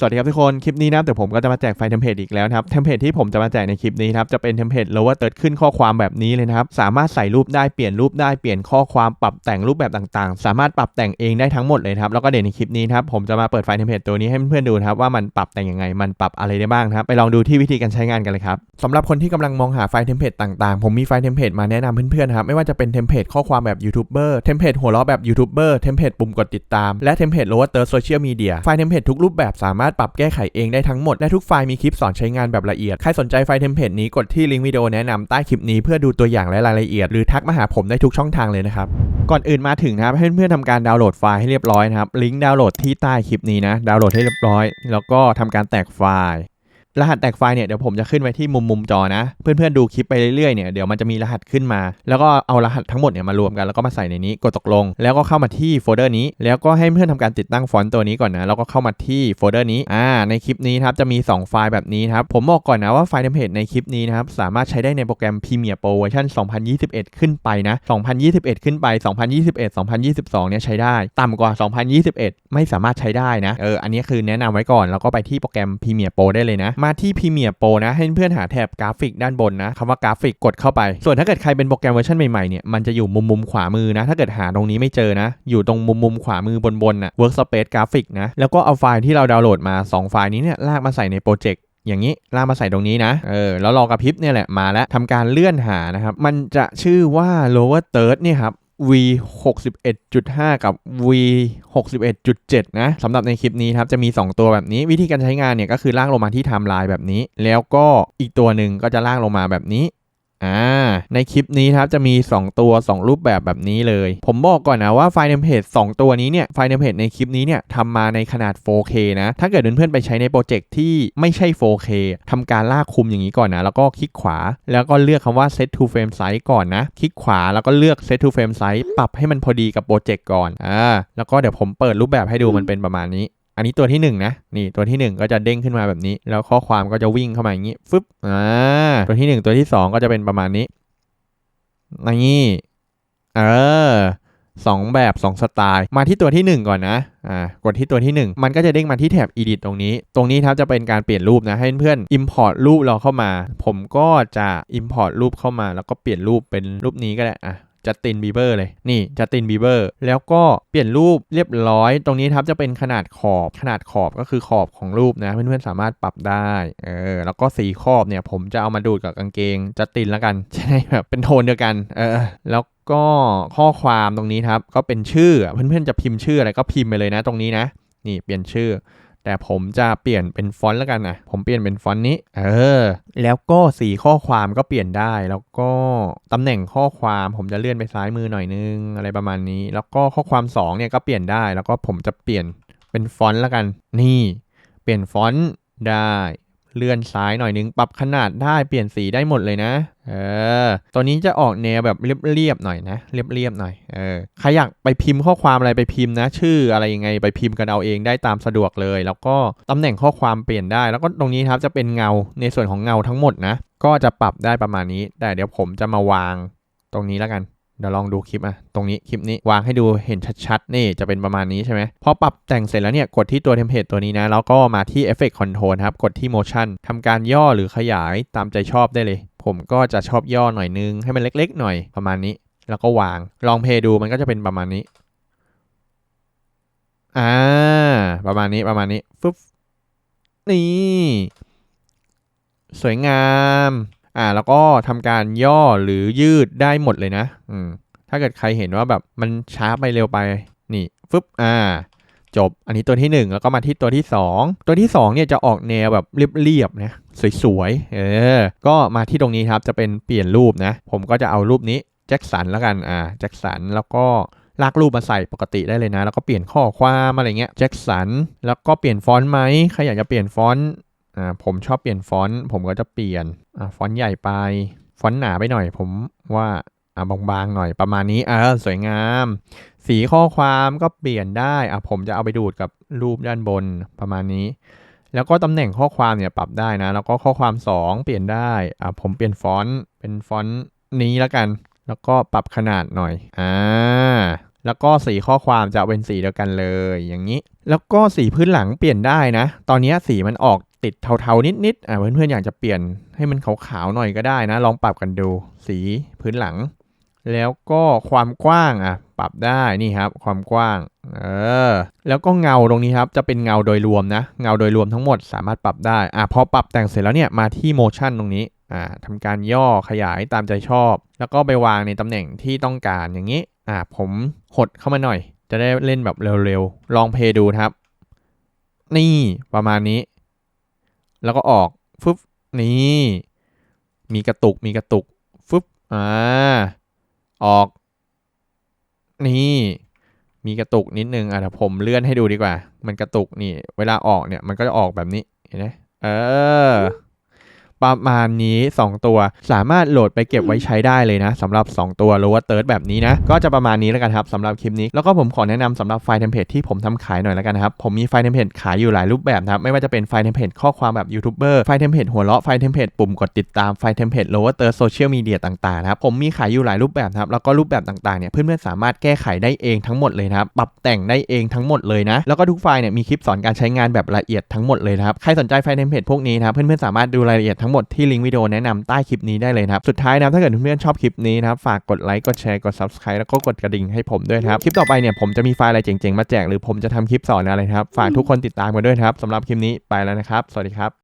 สวัสดีครับทุกคน คลิปนี้นะครับเดี๋ยวผมก็จะมาแจกไฟล์เทมเพลตอีกแล้วครับ เทมเพลตที่ผมจะมาแจกในคลิปนี้ครับ จะเป็นเทมเพลต lower third ขึ้นข้อความแบบนี้เลยนะครับ สามารถใส่รูปได้ เปลี่ยนรูปได้ เปลี่ยนข้อความ ปรับแต่งรูปแบบต่างๆ สามารถปรับแต่งเองได้ทั้งหมดเลยครับ แล้วก็เดี๋ยวในคลิปนี้ครับ ผมจะมาเปิดไฟล์เทมเพลตตัวนี้ให้เพื่อนๆดูครับว่ามันปรับแต่งยังไง มันปรับอะไรได้บ้างครับ ไปลองดูที่วิธีการใช้งานกันเลยครับสำหรับคนที่กำลังมองหาไฟล์เทมเพลตต่างๆ ผมมีไฟล์เทมเพลตมาแนะนำเพื่อนๆครับ ไม่ว่าจะเป็นเทมเพลตข้อความแบบยูทูบเบอร์เทมเพลตหัวเราะแบบยูทูบเบอร์เทมเพลตปุ่มกดติดตามและเทมเพลต lower third social media ไฟล์เทมเพลตทุกรูปแบบสามารถปรับแก้ไขเองได้ทั้งหมด และทุกไฟล์มีคลิปสอนใช้งานแบบละเอียด ใครสนใจไฟล์เทมเพลตนี้กดที่ลิงก์วิดีโอแนะนำใต้คลิปนี้เพื่อดูตัวอย่างและรายละเอียด หรือทักมาหาผมได้ทุกช่องทางเลยนะครับ ก่อนอื่นมาถึงนะครับให้เพื่อนๆทำการดาวน์โหลดไฟล์ให้เรียบร้อยนะครับ ลิงก์ดาวน์โหลดที่ใต้คลิปนี้นะ ดาวน์โหลดให้เรียบร้อย แล้วก็ทำการแตกไฟล์ รหัสแตกไฟล์เนี่ยเดี๋ยวผมจะขึ้นไว้ที่มุมมุมจอนะ เพื่อนๆดูคลิปไปเรื่อยๆเนี่ยเดี๋ยวมันจะมีรหัสขึ้นมา แล้วก็เอารหัสทั้งหมดเนี่ยมารวมกันแล้วก็มาใส่ในนี้กดตกลง แล้วก็เข้ามาที่โฟลเดอร์นี้ แล้วก็ให้เพื่อนทำการติดตั้งฟอนต์ตัวนี้ก่อนนะแล้วก็เข้ามาที่โฟลเดอร์นี้อ่าในคลิปนี้ครับจะมี 2 ไฟล์แบบนี้ครับผมบอกก่อนนะว่าไฟล์เทมเพลตในคลิปนี้นะครับสามารถใช้ได้ในโปรแกรม Premiere Pro เวอร์ชัน2021 ขึ้นไปนะ 2021 ขึ้นไป 2021 2022 เนี่ยใช้ได้ ต่ำกว่า 2021 ไม่สามารถใช้ได้นะเอออันนี้คือแนะนำไว้ก่อนแล้วก็ไปที่โปรแกรม Premiere Pro ได้เลยนะมาที่ Premiere Pro นะ ให้เพื่อนหาแถบกราฟิกด้านบนนะคำว่ากราฟิกกดเข้าไป ส่วนถ้าเกิดใครเป็นโปรแกรมเวอร์ชันใหม่ๆเนี่ยมันจะอยู่มุมมุมขวามือนะ ถ้าเกิดหาตรงนี้ไม่เจอนะ อยู่ตรงมุมมุมขวามือบนบนน่ะ Workspace กราฟิกนะ แล้วก็เอาไฟล์ที่เราดาวน์โหลดมา 2 ไฟล์นี้เนี่ยลากมาใส่ในโปรเจกต์อย่างนี้ลากมาใส่ตรงนี้นะ เออ แล้วรอกระพริบเนี่ยแหละมาแล้วทำการเลื่อนหานะครับ มันจะชื่อว่า lower third เนี่ยครับ V 61.5 กับ V 61.7 นะสำหรับในคลิปนี้ครับจะมี 2 ตัวแบบนี้ วิธีการใช้งานเนี่ยก็คือลากลงมาที่ไทม์ไลน์แบบนี้ แล้วก็อีกตัวหนึ่งก็จะลากลงมาแบบนี้ อ่าในคลิปนี้ครับจะมี 2 ตัว 2 รูปแบบแบบนี้เลย ผมบอกก่อนนะว่าไฟล์เทมเพลต2ตัวนี้เนี่ยไฟล์เทมเพลตในคลิปนี้เนี่ยทำมาในขนาด 4K นะถ้าเกิดเพื่อนๆไปใช้ในโปรเจกต์ที่ไม่ใช่ 4K ทำการลากคุมอย่างนี้ก่อนนะ แล้วก็คลิกขวา แล้วก็เลือกคำว่า set to frame size ก่อนนะ คลิกขวาแล้วก็เลือก set to frame size ปรับให้มันพอดีกับโปรเจกต์ก่อนอ่าแล้วก็เดี๋ยวผมเปิดรูปแบบให้ดูมันเป็นประมาณนี้ อันนี้ตัวที่1นงนะนี่ตัวที่ 1 ก็จะเด้งขึ้นมาแบบนี้ แล้วข้อความก็จะวิ่งเข้ามาอย่างนี้ฟึบอ่าตัวที่ 1 ตัวที่ 2 ก็จะเป็นประมาณนี้นี่เออสองแบบสองสไตล์ มาที่ตัวที่ 1 ก่อนนะ อ่า กดที่ตัวที่ 1 มันก็จะเด้งมาที่แถบ edit ตรงนี้ ตรงนี้ครับจะเป็นการเปลี่ยนรูปนะ ให้เพื่อน import รูปเราเข้ามา ผมก็จะ import รูปเข้ามา แล้วก็เปลี่ยนรูปเป็นรูปนี้ก็ได้ อะ จัสตินบีเบอร์เลยนี่จัสตินบีเบอร์แล้วก็เปลี่ยนรูปเรียบร้อย ตรงนี้ครับจะเป็นขนาดขอบขนาดขอบก็คือขอบของรูปนะเพื่อนๆสามารถปรับได้เออแล้วก็สีขอบเนี่ยผมจะเอามาดูดกับกางเกงจัสตินแล้วกันใช่แบบเป็นโทนเดียวกันเออแล้วก็ข้อความตรงนี้ครับก็เป็นชื่อเพื่อนๆจะพิมพ์ชื่ออะไรก็พิมพ์ไปเลยนะตรงนี้นะนี่เปลี่ยนชื่อ แต่ผมจะเปลี่ยนเป็นฟอนต์แล้วกันนะผมเปลี่ยนเป็นฟอนต์นี้ เออ แล้วก็สีข้อความก็เปลี่ยนได้ แล้วก็ตำแหน่งข้อความผมจะเลื่อนไปซ้ายมือหน่อยนึงอะไรประมาณนี้ แล้วก็ข้อความ2เนี่ยก็เปลี่ยนได้ แล้วก็ผมจะเปลี่ยนเป็นฟอนต์แล้วกัน นี่ เปลี่ยนฟอนต์ได้ เลื่อนซ้ายหน่อยนึง ปรับขนาดได้เปลี่ยนสีได้หมดเลยนะ เออ ตัวนี้จะออกแนวแบบเรียบๆหน่อยนะ เรียบๆหน่อย เออ ใครอยากไปพิมพ์ข้อความอะไรไปพิมพ์นะ ชื่ออะไรยังไงไปพิมพ์กันเอาเองได้ตามสะดวกเลย แล้วก็ตำแหน่งข้อความเปลี่ยนได้ แล้วก็ตรงนี้ครับจะเป็นเงาในส่วนของเงาทั้งหมดนะ ก็จะปรับได้ประมาณนี้ แต่เดี๋ยวผมจะมาวางตรงนี้แล้วกัน เดี๋ยวลองดูคลิปอะ ตรงนี้คลิปนี้วางให้ดูเห็นชัดๆ นี่จะเป็นประมาณนี้ใช่ไหม พอปรับแต่งเสร็จแล้วเนี่ย กดที่ตัวเทมเพลตตัวนี้นะ แล้วก็มาที่ Effect Control ครับ กดที่ Motion ทำการย่อหรือขยายตามใจชอบได้เลย ผมก็จะชอบย่อหน่อยนึง ให้มันเล็กๆ หน่อยประมาณนี้ แล้วก็วาง ลองเพลย์ดูมันก็จะเป็นประมาณนี้ อ่า ประมาณนี้ประมาณนี้ฟึบนี่ สวยงาม อ่าแล้วก็ทำการย่อหรือยืดได้หมดเลยนะอืมถ้าเกิดใครเห็นว่าแบบมันช้าไปเร็วไปนี่ฟึบอ่าจบ อันนี้ตัวที่ 1 แล้วก็มาที่ตัวที่ 2 ตัวที่ 2เนี่ยจะออกแนวแบบเรียบๆนะสวยๆเออก็มาที่ตรงนี้ครับจะเป็นเปลี่ยนรูปนะ ผมก็จะเอารูปนี้แจ็คสันแล้วกันอ่าแจ็คสันแล้วก็ลากรูปมาใส่ปกติได้เลยนะ แล้วก็เปลี่ยนข้อความอะไรเงี้ยแจ็คสันแล้วก็เปลี่ยนฟอนต์ไหมใครอยากจะเปลี่ยนฟอนต์ อ่าผมชอบเปลี่ยนฟอนต์ผมก็จะเปลี่ยนอ่าฟอนต์ใหญ่ไป ฟอนต์หนาไปหน่อย ผมว่าอ่าบางๆหน่อยประมาณนี้อ่าสวยงาม สีข้อความก็เปลี่ยนได้อะผมจะเอาไปดูดกับรูปด้านบนประมาณนี้ แล้วก็ตำแหน่งข้อความเนี่ยปรับได้นะ แล้วก็ข้อความ 2 เปลี่ยนได้อ่าผมเปลี่ยนฟอนต์เป็นฟอนต์นี้แล้วกัน แล้วก็ปรับขนาดหน่อยอ่าแล้วก็สีข้อความจะเป็นสีเดียวกันเลยอย่างนี้ แล้วก็สีพื้นหลังเปลี่ยนได้นะ ตอนนี้สีมันออก ติดเทาๆนิดๆอ่าเพื่อนๆอยากจะเปลี่ยนให้มันขาวๆหน่อยก็ได้นะ ลองปรับกันดูสีพื้นหลัง แล้วก็ความกว้างอะปรับได้นี่ครับ ความกว้างเออแล้วก็เงาตรงนี้ครับจะเป็นเงาโดยรวมนะ เงาโดยรวมทั้งหมดสามารถปรับได้อะพอปรับแต่งเสร็จแล้วเนี่ยมาที่ motion ตรงนี้อ่าทำการย่อขยายตามใจชอบ แล้วก็ไปวางในตำแหน่งที่ต้องการอย่างนี้อ่าผมหดเข้ามาหน่อย จะได้เล่นแบบเร็วๆ ลองเพย์ดูครับ นี่ประมาณนี้ แล้วก็ออกฟึบนี่มีกระตุกมีกระตุกฟึบอ่าออก นี่ มีกระตุกนิดนึงอะเดี๋ยวผมเลื่อนให้ดูดีกว่า มันกระตุกนี่ เวลาออกเนี่ยมันก็จะออกแบบนี้เห็นไหมเออ ประมาณนี้ 2 ตัว สามารถโหลดไปเก็บไว้ใช้ได้เลยนะสำหรับ 2 ตัวโลว่าเติร์ดแบบนี้นะ ก็จะประมาณนี้แล้วกันครับสำหรับคลิปนี้ แล้วก็ผมขอแนะนำสำหรับไฟล์เทมเพลตที่ผมทำขายหน่อยแล้วกันนะครับ ผมมีไฟล์เทมเพลตขายอยู่หลายรูปแบบนะครับ ไม่ว่าจะเป็นไฟล์เทมเพลตข้อความแบบยูทูบเบอร์ไฟล์เทมเพลตหัวเราะไฟล์เทมเพลตปุ่มกดติดตามไฟล์เทมเพลตโลว่าเติร์ดโซเชียลมีเดียต่างๆนะครับผมมีขายอยู่หลายรูปแบบครับแล้วก็รูปแบบต่างๆเนี่ยเพื่อนๆสามารถแก้ไขได้เองทั้งหมดเลยนะครับปรับแต่งได้เองทั้งหมดเลยนะแล้วก็ทุกไฟล์เนี่ยมีคลิปสอนการใช้งานแบบละเอียดทั้งหมดเลยนะครับใครสนใจไฟล์เทมเพลตพวกนี้นะครับเพื่อนๆสามารถดูรายละเอียดทั้งหมดที่ลิงก์วิดีโอแนะนำใต้คลิปนี้ได้เลยครับ สุดท้ายนะถ้าเกิดเพื่อนๆชอบคลิปนี้นะครับฝากกดไลค์กดแชร์กด subscribe แล้วก็กดกระดิ่งให้ผมด้วยครับคลิปต่อไปเนี่ยผมจะมีไฟล์อะไรเจ๋งๆมาแจกหรือผมจะทำคลิปสอนอะไรครับฝากทุกคนติดตามกันด้วยครับสำหรับคลิปนี้ไปแล้วนะครับ สวัสดีครับ